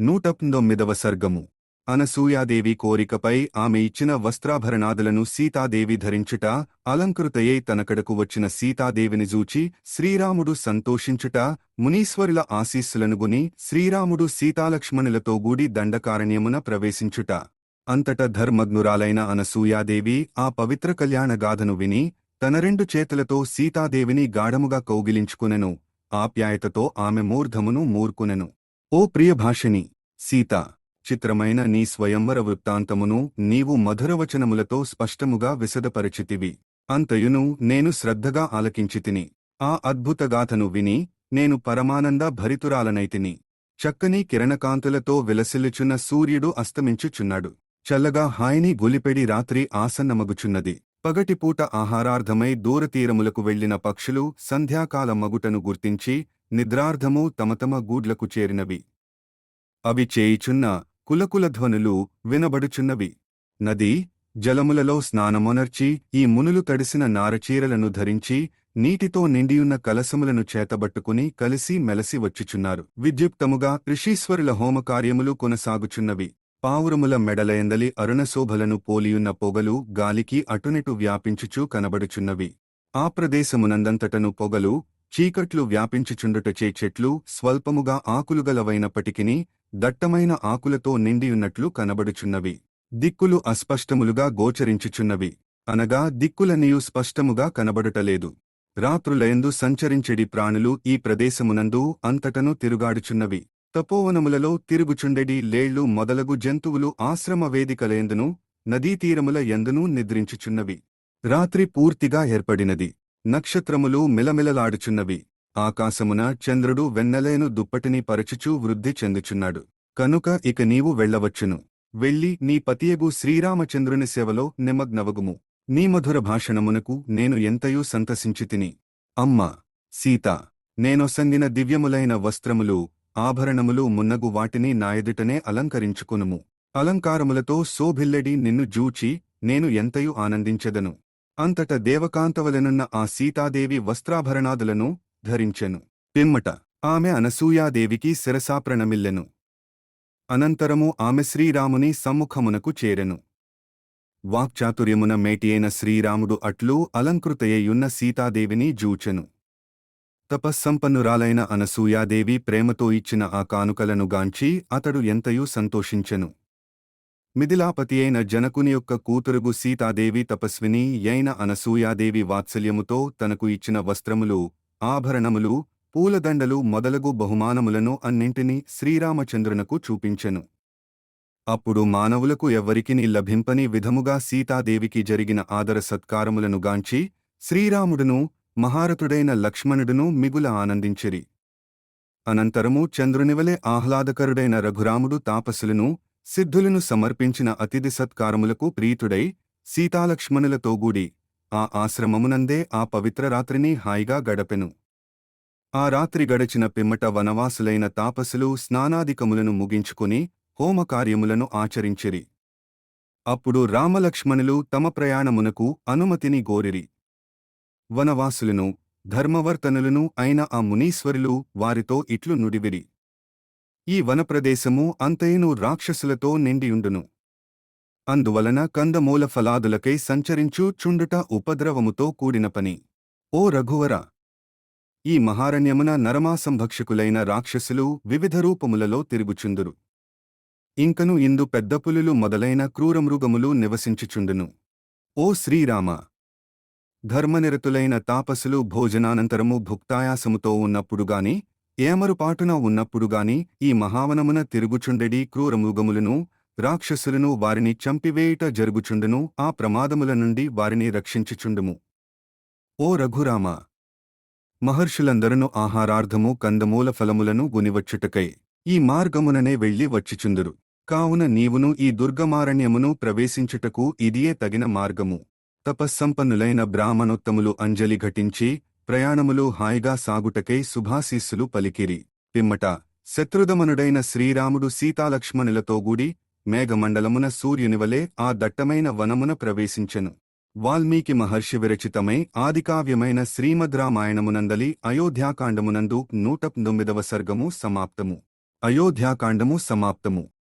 నూట పంతొమ్మిదవ సర్గము. అనసూయాదేవి కోరికపై ఆమె ఇచ్చిన వస్త్రాభరణాదులను సీతాదేవి ధరించుట అలంకృతయై తనకడకు వచ్చిన సీతాదేవిని జూచి శ్రీరాముడు సంతోషించుట మునీశ్వరుల ఆశీస్సులను గుని శ్రీరాముడు సీతాలక్ష్మణులతో గూడి దండకారణ్యమున ప్రవేశించుట. అంతట ధర్మగ్నురాలైన అనసూయాదేవి ఆ పవిత్ర కళ్యాణగాథను విని తన రెండు చేతులతో సీతాదేవిని గాఢముగా కౌగిలించుకునెను. ఆప్యాయతతో ఆమె మూర్ధమును మూర్కునెను. ఓ ప్రియభాషిణి సీత చిత్రమైన నీ స్వయంవర వృత్తాంతమును నీవు మధురవచనములతో స్పష్టముగా విశదపరచితివి. అంతయును నేను శ్రద్ధగా ఆలకించితిని. ఆ అద్భుతగాథను విని నేను పరమానంద భరితురాలనైతిని. చక్కని కిరణకాంతులతో విలసిల్లుచున్న సూర్యుడు అస్తమించుచున్నాడు. చల్లగా హాయిని గొలిపెడి రాత్రి ఆసన్నమగుచున్నది. పగటిపూట ఆహారార్థమై దూరతీరములకు వెళ్ళిన పక్షులు సంధ్యాకాల మగుటను గుర్తించి నిద్రార్ధము తమతమ గూడ్లకు చేరినవి. అవి చేయిచున్న కులకుల ధ్వనులు వినబడుచున్నవి. నది జలములలో స్నానమొనర్చి ఈ మునులు తడిసిన నారచీరలను ధరించి నీటితో నిండియున్న కలసములను చేతబట్టుకుని కలిసి మెలసి వచ్చుచున్నారు. విద్యుక్తముగా ఋషీశ్వరుల హోమకార్యములు కొనసాగుచున్నవి. పావురముల మెడలయందలి అరుణశోభలను పోలియున్న పొగలు గాలికి అటునిటు వ్యాపించుచూ కనబడుచున్నవి. ఆ ప్రదేశమునందంతటను పొగలు చీకట్లు వ్యాపించుచుండుటచే చెట్లు స్వల్పముగా ఆకులుగలవైనప్పటికిని దట్టమైన ఆకులతో నిండియున్నట్లు కనబడుచున్నవి. దిక్కులు అస్పష్టములుగా గోచరించుచున్నవి. అనగా దిక్కులనియు స్పష్టముగా కనబడుటలేదు. రాత్రులయందు సంచరించెడి ప్రాణులు ఈ ప్రదేశమునందు అంతటను తిరుగాడుచున్నవి. తపోవనములలో తిరుగుచుండెడి లేళ్ళు మొదలగు జంతువులు ఆశ్రమ వేదికలయందును నదీతీరముల ఎందునూ నిద్రించుచున్నవి. రాత్రి పూర్తిగా ఏర్పడినది. నక్షత్రములు మిలమిలలాడుచున్నవి. ఆకాశమున చంద్రుడు వెన్నలేను దుప్పటిని పరచుచూ వృద్ధి చెందుచున్నాడు. కనుక ఇక నీవు వెళ్ళవచ్చును. వెళ్ళి నీ పతియగు శ్రీరామచంద్రుని సేవలో నిమగ్నవగుము. నీ మధుర భాషణమునకు నేను ఎంతయూ సంతసించితిని. అమ్మ సీత నేనొసంగిన దివ్యములైన వస్త్రములు ఆభరణములు మున్నగు వాటిని నాయదుటనే అలంకరించుకునుము. అలంకారములతో శోభిల్లెడి నిన్ను జూచి నేను ఎంతయు ఆనందించెదను. అంతట దేవకాంతవలనున్న ఆ సీతాదేవి వస్త్రాభరణాదులను ధరించెను. పిమ్మట ఆమె అనసూయాదేవికి శిరసాప్రణమిల్లెను అనంతరము ఆమె శ్రీరాముని సమ్ముఖమునకు చేరెను. వాక్చాతుర్యమున మేటియైన శ్రీరాముడు అట్లు అలంకృతయ్యున్న సీతాదేవిని జూచెను. తపస్సంపన్నురాలైన అనసూయాదేవి ప్రేమతో ఇచ్చిన ఆ కానుకలను గాంచి అతడు ఎంతయూ సంతోషించెను. మిథిలాపతి అయిన జనకుని యొక్క కూతురుగు సీతాదేవి తపస్విని యైన అనసూయాదేవి వాత్సల్యముతో తనకు ఇచ్చిన వస్త్రములు ఆభరణములు పూలదండలు మొదలగు బహుమానములను అన్నింటినీ శ్రీరామచంద్రునకు చూపించెను. అప్పుడు మానవులకు ఎవ్వరికిని లభింపని విధముగా సీతాదేవికి జరిగిన ఆదర సత్కారములను గాంచి శ్రీరాముడును మహారథుడైన లక్ష్మణుడును మిగుల ఆనందించిరి. అనంతరము చంద్రునివలే ఆహ్లాదకరుడైన రఘురాముడు తాపసులను సిద్ధులను సమర్పించిన అతిథి సత్కారములకు ప్రీతుడై సీతాలక్ష్మణులతోగూడి ఆ ఆశ్రమమునందే ఆ పవిత్ర రాత్రిని హాయిగా గడపెను. ఆ రాత్రి గడచిన పిమ్మట వనవాసులైన తాపసులు స్నానాదికములను ముగించుకుని హోమకార్యములను ఆచరించిరి. అప్పుడు రామలక్ష్మణులు తమ ప్రయాణమునకు అనుమతిని గోరిరి వనవాసులను ధర్మవర్తనులను అయిన ఆ మునీశ్వరులు వారితో ఇట్లు నుడివిరి. ఈ వనప్రదేశము అంతయును రాక్షసులతో నిండియుండును. అందువలన కందమూల ఫలాదులకై సంచరించు చుండుట ఉపద్రవముతో కూడిన పని. ఓ రఘువర! ఈ మహారణ్యమున నరమాసంభక్షకులైన రాక్షసులు వివిధ రూపములలో తిరుగుచుందురు. ఇంకను ఇందు పెద్ద పులులు మొదలైన క్రూరమృగములు నివసించుచుండును. ఓ శ్రీరామ! ధర్మనిరతులైన తాపసులు భోజనానంతరము భుక్తాయాసముతో ఉన్నప్పుడుగాని ఏమరుపాటున ఉన్నప్పుడుగాని ఈ మహావనమున తిరుగుచుండెడి క్రూరమృగములను రాక్షసులను వారిని చంపివేయుట జరుగుచుండును ఆ ప్రమాదముల నుండి వారిని రక్షించుచుండుము. ఓ రఘురామ! మహర్షులందరను ఆహారార్థము కందమూల ఫలములను గునివచ్చుటకై ఈ మార్గముననే వెళ్ళి వచ్చిచుందురు. కావున నీవును ఈ దుర్గమారణ్యమును ప్రవేశించుటకు ఇదియే తగిన మార్గము. తపస్సంపన్నులైన బ్రాహ్మణోత్తములు అంజలి ఘటించి ప్రయాణములు హాయిగా సాగుటకై శుభాశీస్సులు పలికిరి. పిమ్మట శత్రుదమనుడైన శ్రీరాముడు సీతాలక్ష్మణులతో గూడి మేఘమండలమున సూర్యునివలే ఆ దట్టమైన వనమున ప్రవేశించెను. వాల్మీకి మహర్షి విరచితమై ఆదికావ్యమైన శ్రీమద్ రామాయణమునందలి అయోధ్యాకాండమునందు నూట తొమ్మిదవ సర్గము సమాప్తము. అయోధ్యాకాండము సమాప్తము.